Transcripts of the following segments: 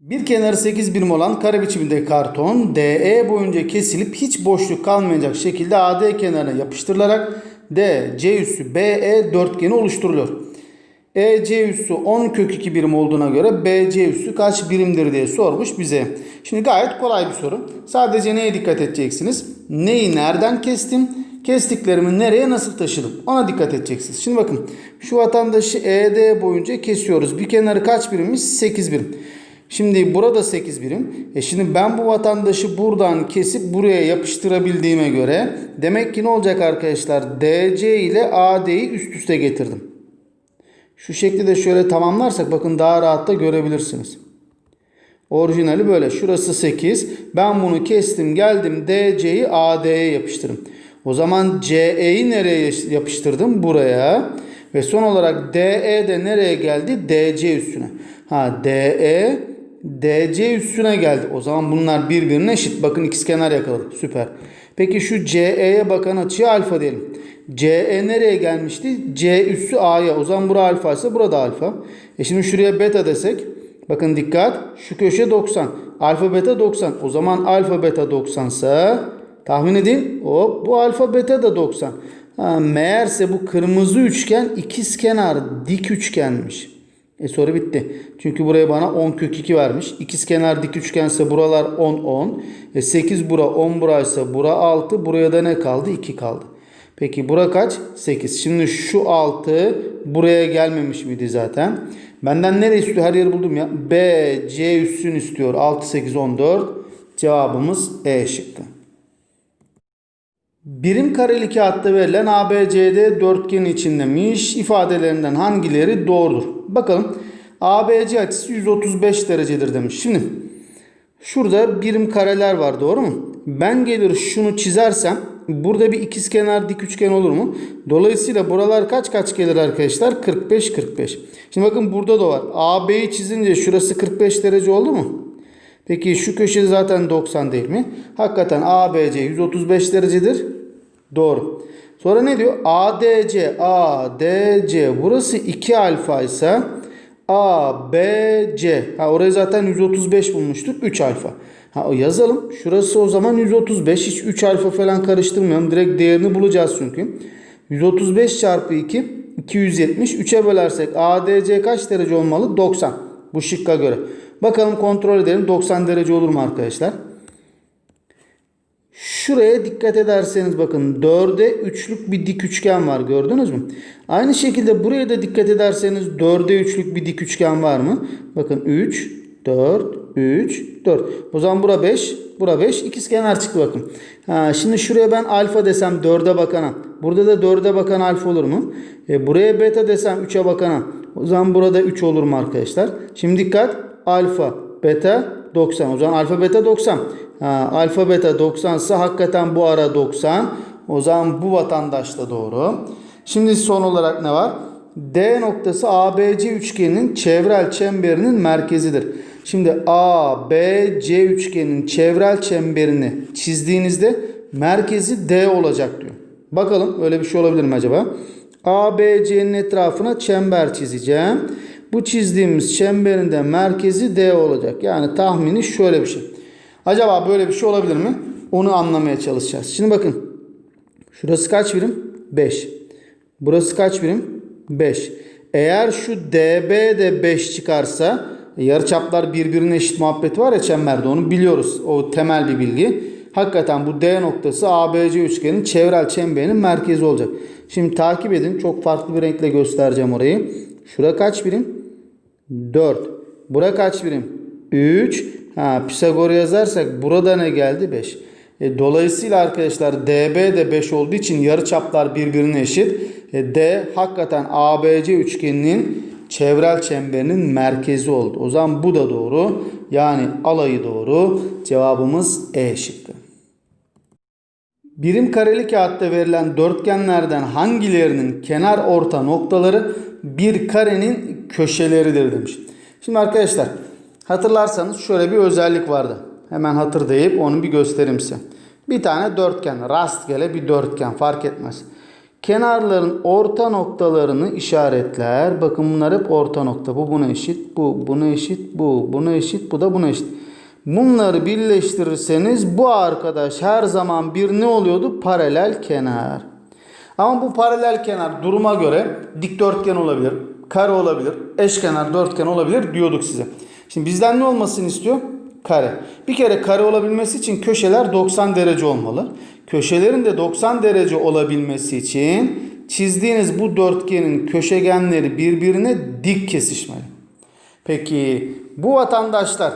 Bir kenarı 8 birim olan kare biçiminde karton DE boyunca kesilip hiç boşluk kalmayacak şekilde AD kenarına yapıştırılarak DC üssü BE dörtgeni oluşturuluyor. EC üssü 10 kök 2 birim olduğuna göre BC üssü kaç birimdir diye sormuş bize. Şimdi gayet kolay bir soru. Sadece neye dikkat edeceksiniz? Neyi nereden kestim? Kestiklerimi nereye nasıl taşıdım? Ona dikkat edeceksiniz. Şimdi bakın şu vatandaşı ED boyunca kesiyoruz. Bir kenarı kaç birimmiş? 8 birim. Şimdi burada 8 birim. E şimdi ben bu vatandaşı buradan kesip buraya yapıştırabildiğime göre demek ki ne olacak arkadaşlar? DC ile AD'yi üst üste getirdim. Şu şekli de şöyle tamamlarsak bakın daha rahat da görebilirsiniz. Orijinali böyle. Şurası 8. Ben bunu kestim geldim DC'yi AD'ye yapıştırdım. O zaman CE'yi nereye yapıştırdım? Buraya. Ve son olarak DE de nereye geldi? DC üstüne. Ha DE DC üstüne geldi. O zaman bunlar birbirine eşit. Bakın ikizkenar yakaladık. Süper. Peki şu CE'ye bakan açıya alfa diyelim. CE nereye gelmişti? C üssü A'ya. O zaman bura alfa ise burada alfa. E şimdi şuraya beta desek. Bakın dikkat. Şu köşe 90. Alfa beta 90. O zaman alfa beta 90 ise tahmin edin. Hop bu alfa beta da 90. Ha, meğerse bu kırmızı üçgen ikizkenar dik üçgenmiş. E soru bitti. Çünkü buraya bana 10 kök 2 vermiş. İkizkenar dik üçgense buralar 10 10. E 8 bura 10 buraysa bura 6. Buraya da ne kaldı? 2 kaldı. Peki bura kaç? 8. Şimdi şu 6 buraya gelmemiş miydi zaten? Benden nereye istiyor? Her yeri buldum ya. B, C üssün istiyor. 6, 8, 14. Cevabımız E şıkkı. Birim kareli kağıtta verilen ABCD dörtgen içindemiş ifadelerinden hangileri doğrudur? Bakalım. ABC açısı 135 derecedir demiş. Şimdi şurada birim kareler var doğru mu? Ben gelir şunu çizersem burada bir ikizkenar dik üçgen olur mu? Dolayısıyla buralar kaç kaç gelir arkadaşlar? 45 45. Şimdi bakın burada da var. AB'yi çizince şurası 45 derece oldu mu? Peki şu köşe zaten 90 değil mi? Hakikaten ABC 135 derecedir. Doğru. Sonra ne diyor? ADC, ADC burası 2 alfa ise ABC. Ha orayı zaten 135 bulmuştuk. 3 alfa. Ha yazalım. Şurası o zaman 135. Hiç 3 alfa falan karıştırmıyorum. Direkt değerini bulacağız çünkü. 135 çarpı 2 270. 3'e bölersek ADC kaç derece olmalı? 90. Bu şıkka göre. Bakalım kontrol edelim. 90 derece olur mu arkadaşlar? Şuraya dikkat ederseniz bakın 4'e 3'lük bir dik üçgen var gördünüz mü? Aynı şekilde buraya da dikkat ederseniz 4'e 3'lük bir dik üçgen var mı? Bakın 3, 4, 3, 4. O zaman bura 5, bura 5. İkizkenar çıktı bakın. Ha, şimdi şuraya ben alfa desem 4'e bakana. Burada da 4'e bakan alfa olur mu? E, buraya beta desem 3'e bakana. O zaman burada 3 olur mu arkadaşlar? Şimdi dikkat. Alfa, beta 90. O zaman alfa beta 90. Ha, alfa beta 90 ise hakikaten bu ara 90. O zaman bu vatandaş da doğru. Şimdi son olarak ne var? D noktası ABC üçgeninin çevrel çemberinin merkezidir. Şimdi ABC üçgeninin çevrel çemberini çizdiğinizde merkezi D olacak diyor. Bakalım öyle bir şey olabilir mi acaba? ABC'nin etrafına çember çizeceğim. Bu çizdiğimiz çemberin de merkezi D olacak. Yani tahmini şöyle bir şey. Acaba böyle bir şey olabilir mi? Onu anlamaya çalışacağız. Şimdi bakın. Şurası kaç birim? 5. Burası kaç birim? 5. Eğer şu DB de 5 çıkarsa yarıçaplar birbirine eşit muhabbeti var ya çemberde onu biliyoruz. O temel bir bilgi. Hakikaten bu D noktası ABC üçgenin çevrel çemberinin merkezi olacak. Şimdi takip edin. Çok farklı bir renkle göstereceğim orayı. Şura kaç birim? 4. Bura kaç birim? 3. Ha, Pisagor yazarsak burada ne geldi? 5. E, dolayısıyla arkadaşlar DB de 5 olduğu için yarıçaplar birbirine eşit. E, D hakikaten ABC üçgeninin çevrel çemberinin merkezi oldu. O zaman bu da doğru. Yani alayı doğru. Cevabımız E şıkkı. Birim kareli kağıtta verilen dörtgenlerden hangilerinin kenar orta noktaları bir karenin köşeleridir demiş. Şimdi arkadaşlar hatırlarsanız şöyle bir özellik vardı. Hemen hatırlayıp onu bir göstereyim size. Bir tane dörtgen rastgele bir dörtgen fark etmez. kenarların orta noktalarını işaretler. Bakın bunlar hep orta nokta. Bu buna eşit, bu buna eşit, bu buna eşit, bu da buna eşit. Bunları birleştirirseniz bu arkadaş her zaman bir ne oluyordu? Paralel kenar. Ama bu paralel kenar duruma göre dikdörtgen olabilir, kare olabilir, eşkenar dörtgen olabilir diyorduk size. Şimdi bizden ne olmasını istiyor? Kare. Bir kere kare olabilmesi için köşeler 90 derece olmalı. Köşelerin de 90 derece olabilmesi için çizdiğiniz bu dörtgenin köşegenleri birbirine dik kesişmeli. Peki bu vatandaşlar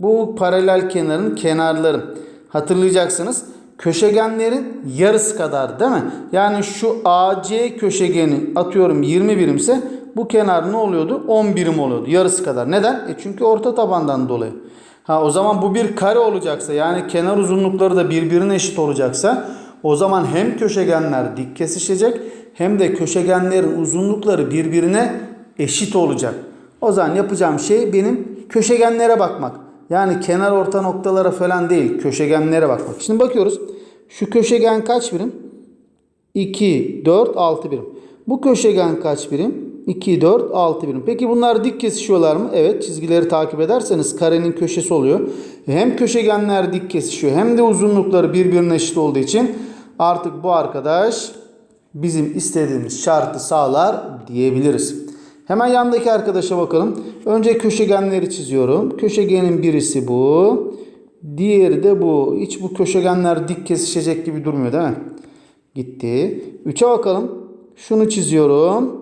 bu paralel kenarın kenarları hatırlayacaksınız. Köşegenlerin yarısı kadar değil mi? Yani şu AC köşegeni atıyorum 20 birimse bu kenar ne oluyordu? 10 birim oluyordu. Yarısı kadar. Neden? E çünkü orta tabandan dolayı. Ha o zaman bu bir kare olacaksa yani kenar uzunlukları da birbirine eşit olacaksa o zaman hem köşegenler dik kesişecek hem de köşegenlerin uzunlukları birbirine eşit olacak. O zaman yapacağım şey benim köşegenlere bakmak. Yani kenar orta noktalara falan değil köşegenlere bakmak. Şimdi bakıyoruz. Şu köşegen kaç birim? 2, 4, 6 birim. Bu köşegen kaç birim? 2, 4, 6 birim. Peki bunlar dik kesişiyorlar mı? Evet çizgileri takip ederseniz karenin köşesi oluyor. Hem köşegenler dik kesişiyor hem de uzunlukları birbirine eşit olduğu için artık bu arkadaş bizim istediğimiz şartı sağlar diyebiliriz. Hemen yandaki arkadaşa bakalım. Önce köşegenleri çiziyorum. Köşegenin birisi bu. Diğeri de bu. Hiç bu köşegenler dik kesişecek gibi durmuyor değil mi? Gitti. 3'e bakalım. Şunu çiziyorum.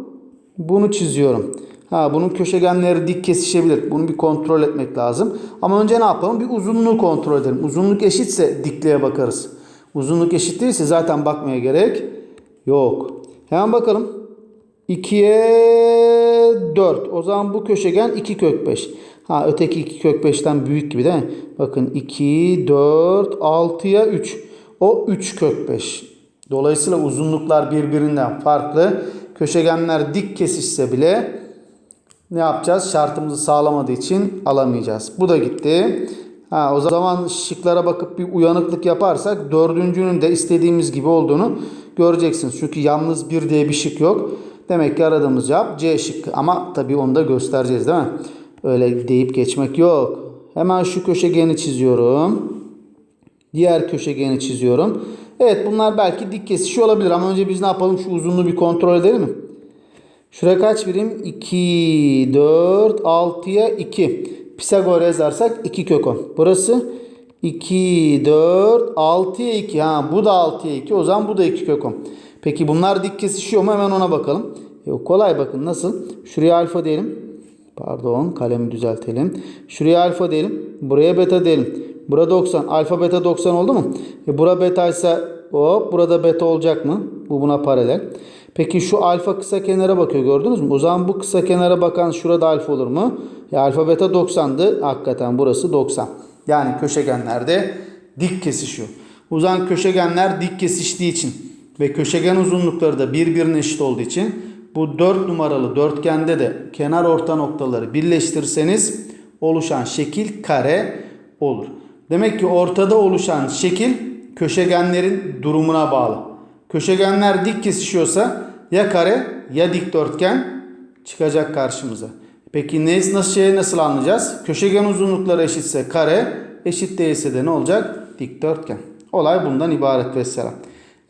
Bunu çiziyorum. Ha bunun köşegenleri dik kesişebilir. Bunu bir kontrol etmek lazım. Ama önce ne yapalım? Bir uzunluğu kontrol edelim. Uzunluk eşitse dikliğe bakarız. Uzunluk eşit değilse zaten bakmaya gerek yok. Hemen bakalım. 2'ye 4. O zaman bu köşegen 2 kök 5. Ha öteki 2 kök 5'ten büyük gibi değil mi? Bakın 2, 4, 6'ya 3. O 3 kök 5. Dolayısıyla uzunluklar birbirinden farklı. Köşegenler dik kesişse bile ne yapacağız? Şartımızı sağlamadığı için alamayacağız. Bu da gitti. Ha, o zaman şıklara bakıp bir uyanıklık yaparsak dördüncünün de istediğimiz gibi olduğunu göreceksiniz. Çünkü yalnız bir diye bir şık yok. Demek ki aradığımız cevap C şıkkı. Ama tabii onu da göstereceğiz değil mi? Öyle deyip geçmek yok. Hemen şu köşegeni çiziyorum. Diğer köşegeni çiziyorum. Evet bunlar belki dik kesişiyor olabilir ama önce biz ne yapalım? Şu uzunluğu bir kontrol edelim mi? Şuraya kaç birim? 2, 4, 6'ya 2. Pisagor yazarsak 2 kök 10. Burası 2, 4, 6'ya 2. Ha, bu da 6'ya 2. O zaman bu da 2 kök 10. Peki bunlar dik kesişiyor mu? Hemen ona bakalım. E, kolay bakın nasıl? Şuraya alfa diyelim. Pardon kalemi düzeltelim. Şuraya alfa diyelim. Buraya beta diyelim. Bura 90. Alfa beta 90 oldu mu? E, bura beta ise hop burada beta olacak mı? Bu buna paralel. Peki şu alfa kısa kenara bakıyor gördünüz mü? O zaman bu kısa kenara bakan şurada alfa olur mu? Ya alfa beta 90'dı. Hakikaten burası 90. Yani köşegenlerde dik kesişiyor. O zaman köşegenler dik kesiştiği için ve köşegen uzunlukları da birbirine eşit olduğu için bu 4 numaralı dörtgende de kenar orta noktaları birleştirirseniz oluşan şekil kare olur. Demek ki ortada oluşan şekil köşegenlerin durumuna bağlı. Köşegenler dik kesişiyorsa ya kare ya dikdörtgen çıkacak karşımıza. Peki ne, nasıl şey nasıl anlayacağız? Köşegen uzunlukları eşitse kare, eşit değilse de ne olacak? Dikdörtgen. Olay bundan ibaret vesselam.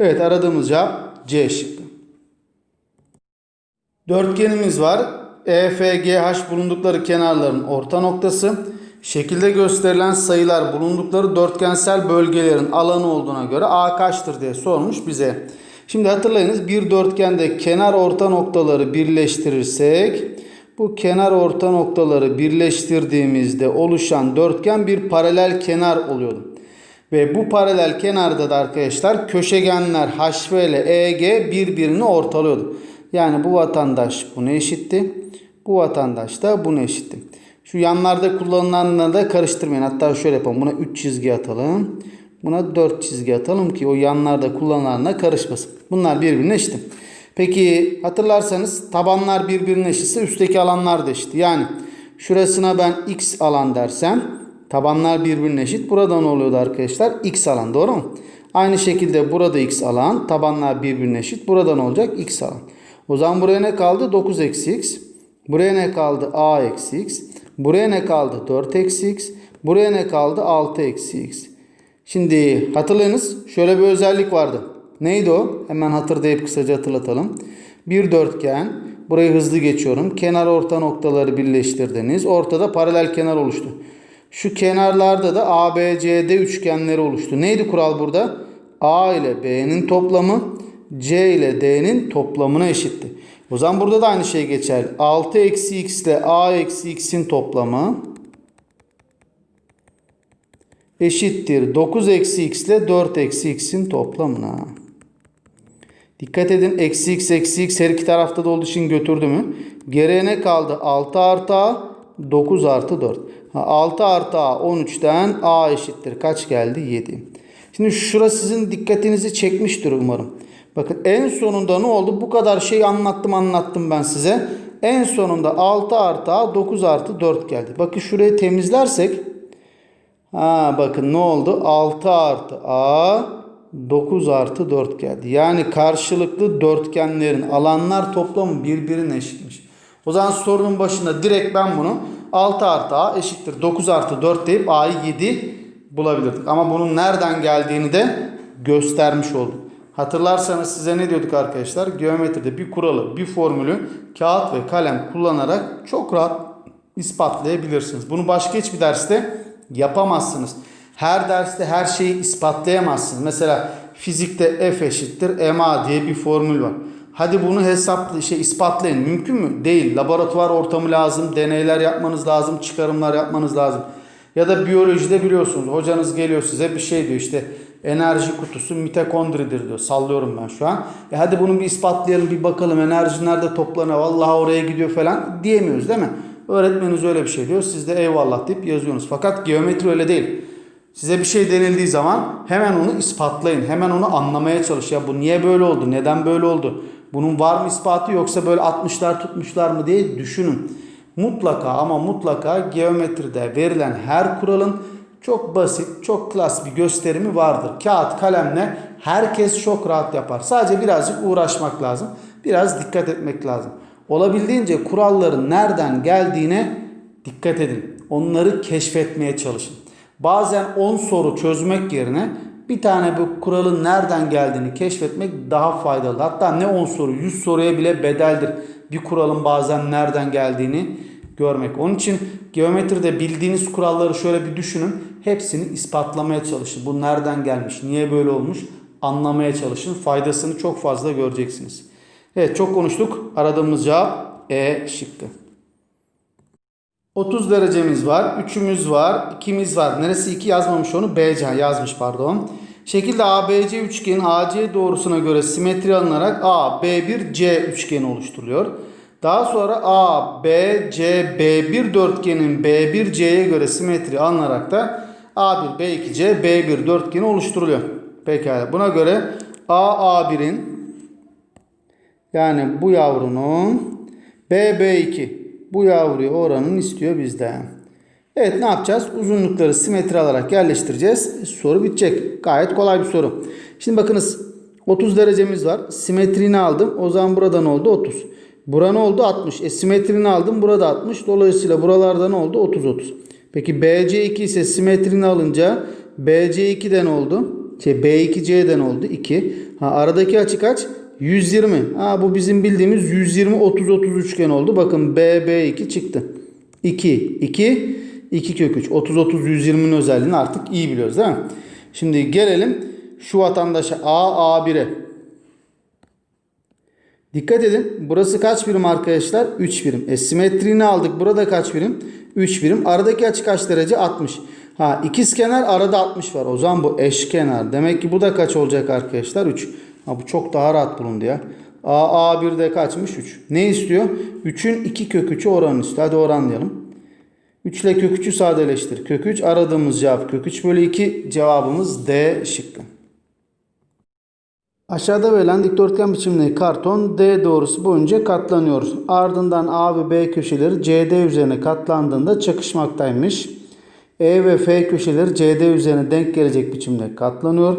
Evet aradığımız cevap C şıkkı. Dörtgenimiz var. EFGH bulundukları kenarların orta noktası. Şekilde gösterilen sayılar bulundukları dörtgensel bölgelerin alanı olduğuna göre A kaçtır diye sormuş bize. Şimdi hatırlayınız bir dörtgende kenar orta noktaları birleştirirsek bu kenar orta noktaları birleştirdiğimizde oluşan dörtgen bir paralel kenar oluyordu. Ve bu paralel kenarda da arkadaşlar köşegenler HV ile EG birbirini ortalıyordu. Yani bu vatandaş buna eşitti. Bu vatandaş da buna eşitti. Şu yanlarda kullanılanları da karıştırmayın. Hatta şöyle yapalım. Buna 3 çizgi atalım. Buna 4 çizgi atalım ki o yanlarda kullanılanlarla karışmasın. Bunlar birbirine eşit. Peki hatırlarsanız tabanlar birbirine eşitse üstteki alanlar da eşit. Yani şurasına ben x alan dersem tabanlar birbirine eşit. Burada ne oluyordu arkadaşlar? x alan doğru mu? Aynı şekilde burada x alan tabanlar birbirine eşit. Burada ne olacak? x alan. O zaman buraya ne kaldı? 9 eksi x. Buraya ne kaldı? a eksi x. Buraya ne kaldı? 4 eksi x. Buraya ne kaldı? 6 eksi x. Şimdi hatırlayınız şöyle bir özellik vardı. Neydi o? Hemen hatırlayıp kısaca hatırlatalım. Bir dörtgen. Burayı hızlı geçiyorum. Kenar orta noktaları birleştirdiniz. Ortada paralel kenar oluştu. Şu kenarlarda da ABCD üçgenleri oluştu. Neydi kural burada? A ile B'nin toplamı C ile D'nin toplamına eşitti. O zaman burada da aynı şey geçer. 6 eksi x ile A eksi x'in toplamı eşittir 9 eksi x ile 4 eksi x'in toplamına. Dikkat edin eksi x eksi x her iki tarafta da olduğu için götürdü mü? Geriye ne kaldı? 6 artı a 9 artı 4. Ha, 6 artı a 13'ten a eşittir. Kaç geldi? 7. Şimdi şurası sizin dikkatinizi çekmiştir umarım. Bakın en sonunda ne oldu? Bu kadar şey anlattım anlattım ben size. En sonunda 6 artı a 9 artı 4 geldi. Bakın şurayı temizlersek Ha bakın ne oldu? 6 artı A 9 artı 4 geldi. Yani karşılıklı dörtgenlerin alanlar toplamı birbirine eşitmiş. O zaman sorunun başında direkt ben bunu 6 artı A eşittir 9 artı 4 deyip A'yı 7 bulabilirdik. Ama bunun nereden geldiğini de göstermiş oldum. Hatırlarsanız size ne diyorduk arkadaşlar? Geometride bir kuralı, bir formülü kağıt ve kalem kullanarak çok rahat ispatlayabilirsiniz. Bunu başka hiçbir derste yapamazsınız. Her derste her şeyi ispatlayamazsınız. Mesela fizikte F eşittir MA diye bir formül var. Hadi bunu hesaplı şey ispatlayın. Mümkün mü? Değil. Laboratuvar ortamı lazım, deneyler yapmanız lazım, çıkarımlar yapmanız lazım. Ya da biyolojide biliyorsunuz hocanız geliyor size bir şey diyor işte enerji kutusu mitokondridir diyor. Sallıyorum ben şu an. E hadi bunu bir ispatlayalım bir bakalım enerji nerede toplanıyor vallahi oraya gidiyor falan diyemiyoruz değil mi? Öğretmeniniz öyle bir şey diyor. Siz de eyvallah deyip yazıyorsunuz. Fakat geometri öyle değil. Size bir şey denildiği zaman hemen onu ispatlayın. Hemen onu anlamaya çalış. Ya bu niye böyle oldu? Neden böyle oldu? Bunun var mı ispatı yoksa böyle 60'lar tutmuşlar mı diye düşünün. Mutlaka ama mutlaka geometride verilen her kuralın çok basit, çok klas bir gösterimi vardır. Kağıt, kalemle herkes çok rahat yapar. Sadece birazcık uğraşmak lazım. Biraz dikkat etmek lazım. Olabildiğince kuralların nereden geldiğine dikkat edin. Onları keşfetmeye çalışın. Bazen 10 soru çözmek yerine bir tane bu kuralın nereden geldiğini keşfetmek daha faydalı. Hatta ne 10 soru 100 soruya bile bedeldir. Bir kuralın bazen nereden geldiğini görmek. Onun için geometride bildiğiniz kuralları şöyle bir düşünün. Hepsini ispatlamaya çalışın. Bu nereden gelmiş, niye böyle olmuş anlamaya çalışın. Faydasını çok fazla göreceksiniz. Evet çok konuştuk. Aradığımız cevap E şıkkı. 30 derecemiz var. 3'ümüz var. 2'miz var. Neresi 2 yazmamış onu? BC yazmış pardon. Şekilde ABC üçgenin AC doğrusuna göre simetri alınarak A, B1, C üçgeni oluşturuluyor. Daha sonra A, B, C, B1 dörtgenin B1, C'ye göre simetri alınarak da A1, B2, C, B1 dörtgeni oluşturuluyor. Pekala. Buna göre A, A1'in yani bu yavrunun BB2 bu yavruya oranın istiyor bizden. Evet ne yapacağız? Uzunlukları simetri alarak yerleştireceğiz. Soru bitecek. Gayet kolay bir soru. Şimdi bakınız 30 derecemiz var. Simetrini aldım. O zaman burada ne oldu? 30. Bura ne oldu? 60. E simetrini aldım. Burada 60. Dolayısıyla buralarda ne oldu? 30 30. Peki BC2 ise simetrini alınca BC2'den oldu? Şey B2C'den oldu 2. Ha aradaki açı kaç? 120. Ha bu bizim bildiğimiz 120 30 30 üçgen oldu. Bakın BB2 çıktı. 2 2 2 kök 3. 30 30 120'nin özelliğini artık iyi biliyoruz değil mi? Şimdi gelelim şu vatandaşa A A1'e. Dikkat edin. Burası kaç birim arkadaşlar? 3 birim. E simetrini aldık. Burada kaç birim? 3 birim. Aradaki açı kaç derece? 60. Ha ikiz kenar arada 60 var. O zaman bu eşkenar. Demek ki bu da kaç olacak arkadaşlar? 3. Ha bu çok daha rahat bulundu ya. A, A1'de kaçmış? 3. Ne istiyor? 3'ün 2 kök 3'ü oranı istiyor. Hadi oranlayalım. 3 ile kök 3'ü sadeleştir. Kök 3 aradığımız cevap kök 3 bölü 2 cevabımız D şıkkı. Aşağıda verilen dikdörtgen biçimindeki karton D doğrusu boyunca katlanıyor. Ardından A ve B köşeleri CD üzerine katlandığında çakışmaktaymış. E ve F köşeleri CD üzerine denk gelecek biçimde katlanıyor.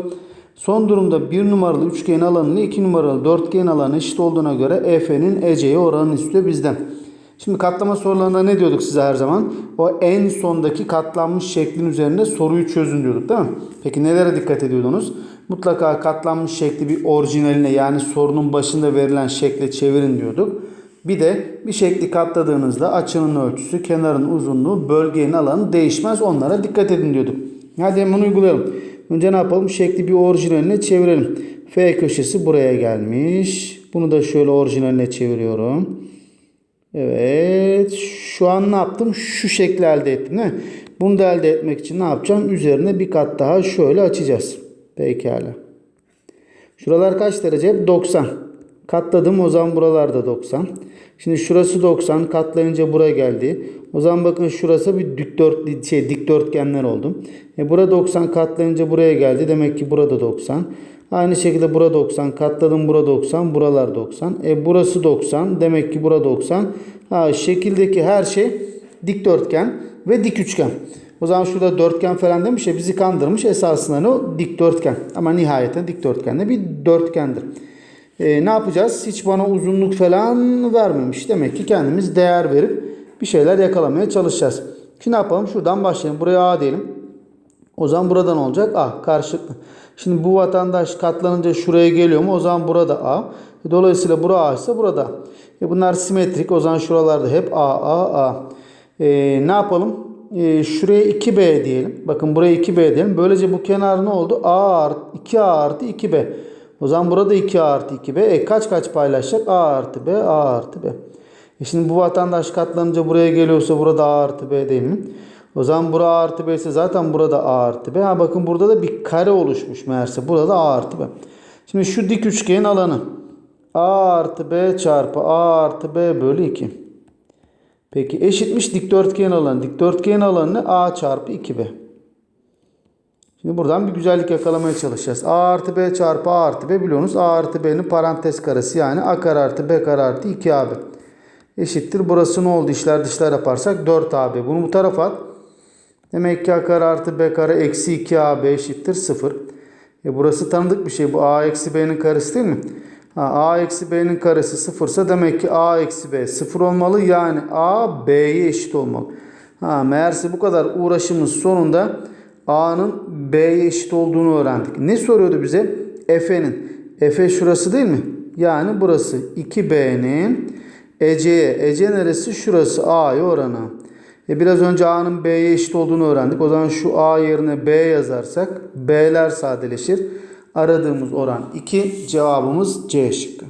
Son durumda 1 numaralı üçgen alanı ile 2 numaralı dörtgen alanı eşit olduğuna göre EF'nin EC'ye oranını istiyor bizden. Şimdi katlama sorularında ne diyorduk size her zaman? O en sondaki katlanmış şeklin üzerinde soruyu çözün diyorduk değil mi? Peki nelere dikkat ediyordunuz? Mutlaka katlanmış şekli bir orijinaline yani sorunun başında verilen şekle çevirin diyorduk. Bir de bir şekli katladığınızda açının ölçüsü, kenarın uzunluğu, bölgenin alanı değişmez. Onlara dikkat edin diyorduk. Hadi hemen uygulayalım. Önce ne yapalım? Şekli bir orijinaline çevirelim. F köşesi buraya gelmiş. Bunu da şöyle orijinaline çeviriyorum. Evet. Şu an ne yaptım? Şu şekli elde ettim değil? Bunu da elde etmek için ne yapacağım? Üzerine bir kat daha şöyle açacağız. Pekala. Şuralar kaç derece? 90. Katladım o zaman buralarda 90. Şimdi şurası 90 katlayınca buraya geldi. O zaman bakın şurası bir dikdört şey dikdörtgenler oldu. E burada 90 katlayınca buraya geldi. Demek ki burada 90. Aynı şekilde burada 90 katladım burada 90 buralar 90. E burası 90 demek ki burada 90. Ha şekildeki her şey dikdörtgen ve dik üçgen. O zaman şurada dörtgen falan demiş ya bizi kandırmış. Esasında ne o? Dikdörtgen. Ama nihayeten dikdörtgen de bir dörtgendir. E, ne yapacağız? Hiç bana uzunluk falan vermemiş. Demek ki kendimiz değer verip bir şeyler yakalamaya çalışacağız. Şimdi ne yapalım? Şuradan başlayalım. Buraya A diyelim. O zaman buradan olacak A. Karşılıklı. Şimdi bu vatandaş katlanınca şuraya geliyor mu? O zaman burada A. E, Dolayısıyla bura A ise burada. E bunlar simetrik. O zaman şuralarda hep A, A, A. E, ne yapalım? E, şuraya 2B diyelim. Bakın buraya 2B diyelim. Böylece bu kenar ne oldu? A artı 2A artı 2B. O zaman burada 2A artı 2B. E kaç kaç paylaşacak? A artı B, A artı B. E şimdi bu vatandaş katlanınca buraya geliyorsa burada A artı B değil mi? O zaman bura A artı B ise zaten burada A artı B. Ha bakın burada da bir kare oluşmuş meğerse. Burada da A artı B. Şimdi şu dik üçgenin alanı. A artı B çarpı A artı B bölü 2. Peki eşitmiş dikdörtgen alanı. Dikdörtgen alanı ne? A çarpı 2B. Şimdi buradan bir güzellik yakalamaya çalışacağız. A artı B çarpı A artı B biliyorsunuz. A artı B'nin parantez karesi yani A kare artı B kare artı 2AB. Eşittir. Burası ne oldu? İşler dışlar yaparsak 4AB. Bunu bu tarafa at. Demek ki A kare artı B kare eksi 2AB eşittir 0. E burası tanıdık bir şey. Bu A eksi B'nin karesi değil mi? Ha, A eksi B'nin karesi 0 ise demek ki A eksi B 0 olmalı. Yani A B'ye eşit olmalı. Ha, meğerse bu kadar uğraşımın sonunda A'nın B'ye eşit olduğunu öğrendik. Ne soruyordu bize? F'nin. F şurası değil mi? Yani burası 2B'nin Ece'ye. Ece neresi? Şurası A'ya oranı. E biraz önce A'nın B'ye eşit olduğunu öğrendik. O zaman şu A yerine B yazarsak B'ler sadeleşir. Aradığımız oran 2. Cevabımız C şıkkı.